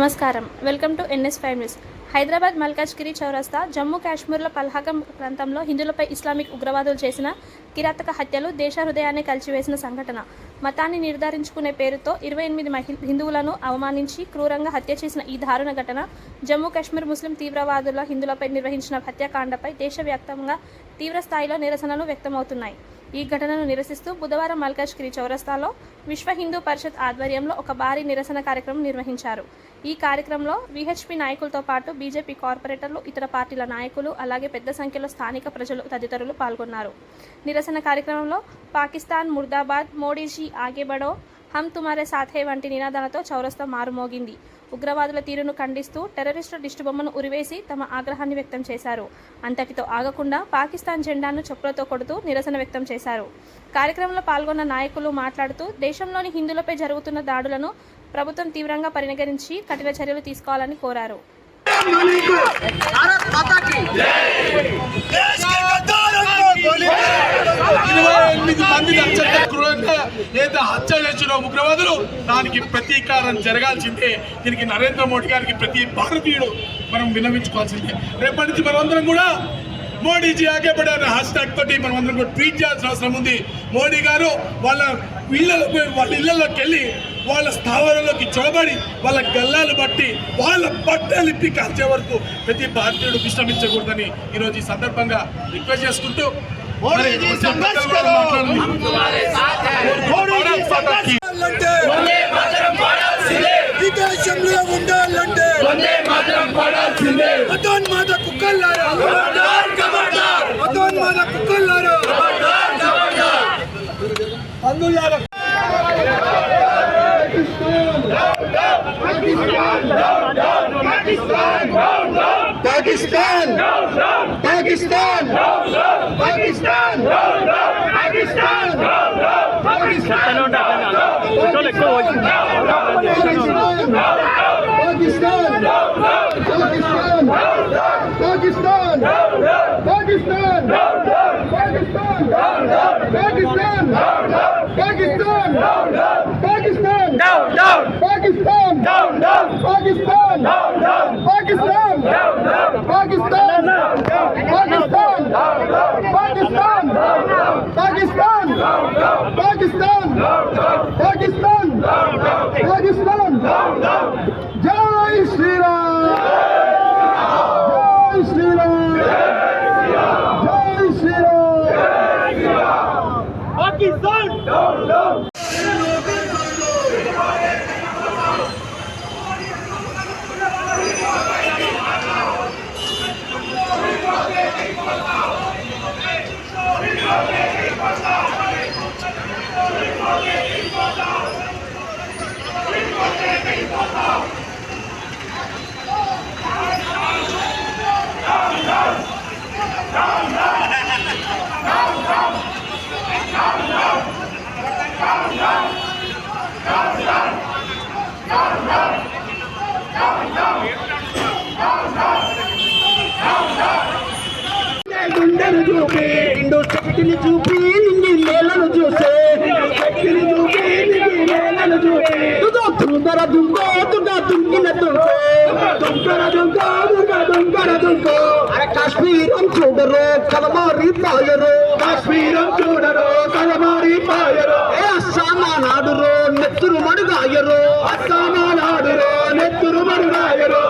నమస్కారం. Welcome to NS five news. Hyderabad Malkajgiri చౌరస్తా జమ్మూ కాశ్మీర్లో పల్హకం ప్రాంతంలో హిందువులపై ఇస్లామిక్ ఉగ్రవాదులు చేసిన కిరాతక హత్యలు దేశ హృదయాన్ని కలిచివేసిన సంఘటన. మతాన్ని నిర్ధారించుకునే పేరుతో ఇరవై ఎనిమిది మహి హిందువులను అవమానించి క్రూరంగా హత్య చేసిన ఈ దారుణ ఘటన జమ్మూ కాశ్మీర్ ముస్లిం తీవ్రవాదుల హిందువులపై నిర్వహించిన హత్యాకాండపై దేశవ్యాప్తంగా తీవ్ర స్థాయిలో నిరసనలు వ్యక్తమవుతున్నాయి. ఈ ఘటనను నిరసిస్తూ బుధవారం మల్కాజ్గిరి చౌరస్తాలో విశ్వ హిందూ పరిషత్ ఆధ్వర్యంలో ఒక భారీ నిరసన కార్యక్రమం నిర్వహించారు. ఈ కార్యక్రమంలో విహెచ్పి నాయకులతో పాటు బీజేపీ కార్పొరేటర్లు ఇతర పార్టీల నాయకులు అలాగే పెద్ద సంఖ్యలో స్థానిక ప్రజలు తదితరులు పాల్గొన్నారు. నిరసన కార్యక్రమంలో పాకిస్తాన్ ముర్దాబాద్ మోడీజీ ఆగేబడో హమ్ తుమారే సాథే వంటి నినాదాలతో చౌరస్తా మారుమోగింది. ఉగ్రవాదుల తీరును ఖండిస్తూ టెర్రరిస్టుల దిష్టిబొమ్మను ఉరివేసి తమ ఆగ్రహాన్ని వ్యక్తం చేశారు. అంతటితో ఆగకుండా పాకిస్తాన్ జెండాను చెప్పులతో కొడుతూ నిరసన వ్యక్తం చేశారు. కార్యక్రమంలో పాల్గొన్న నాయకులు మాట్లాడుతూ దేశంలోని హిందువులపై జరుగుతున్న దాడులను ప్రభుత్వం తీవ్రంగా పరిగణించి కఠిన చర్యలు తీసుకోవాలని కోరారు. ఏదైతే హత్య చేసిన ఉగ్రవాదులు దానికి ప్రతీకారం జరగాల్సిందే. దీనికి నరేంద్ర మోడీ గారికి ప్రతి భారతీయుడు మనం విన్నవించుకోవాల్సిందే. రేపటి నుంచి మనమందరం కూడా మోడీజీ ఆగే పడే హ్యాష్ ట్యాగ్ తోటి మనం అందరం కూడా ట్వీట్ చేయాల్సిన అవసరం ఉంది. మోడీ గారు వాళ్ళ ఇళ్ళలోకి వాళ్ళ ఇళ్ళలోకి వెళ్ళి వాళ్ళ స్థావరంలోకి చొరబడి వాళ్ళ గల్లాలు బట్టి వాళ్ళ బట్టలు ఇప్పి కాల్చే వరకు ప్రతి భారతీయుడు విశ్రమించకూడదని ఈరోజు ఈ సందర్భంగా రిక్వెస్ట్ చేసుకుంటూ അന്നും ഞാൻ Pakistan! Pakistan! Pakistan! Pakistan! Pakistan! Pakistan! down. Pakistan, No! No! Pakistan, No! No! Pakistan, No! No! Pakistan, No! No! Pakistan, No! No! Pakistan, No! No! Pakistan, No! No! Pakistan, down, down. Pakistan, down, down. Thank you. గుండెను చూపి నిండు శక్తిని చూపి నిండి నేలను చూసే. శక్తిని చూపి నిండి నేలను చూపి. దుదో దుంగర దుంగో దుంగ దుంగిన దుంగో. దుంగర దుంగో దుంగ దుంగర దుంగో. అరే కాశ్మీరం చూడరు కలమారి పాయరు. కాశ్మీరం చూడరు కలమారి పాయరు. ఏ అస్సామా నాడురు నెత్తురు మడుగాయరు. అస్సామా నాడురు నెత్తురు మడుగాయరు.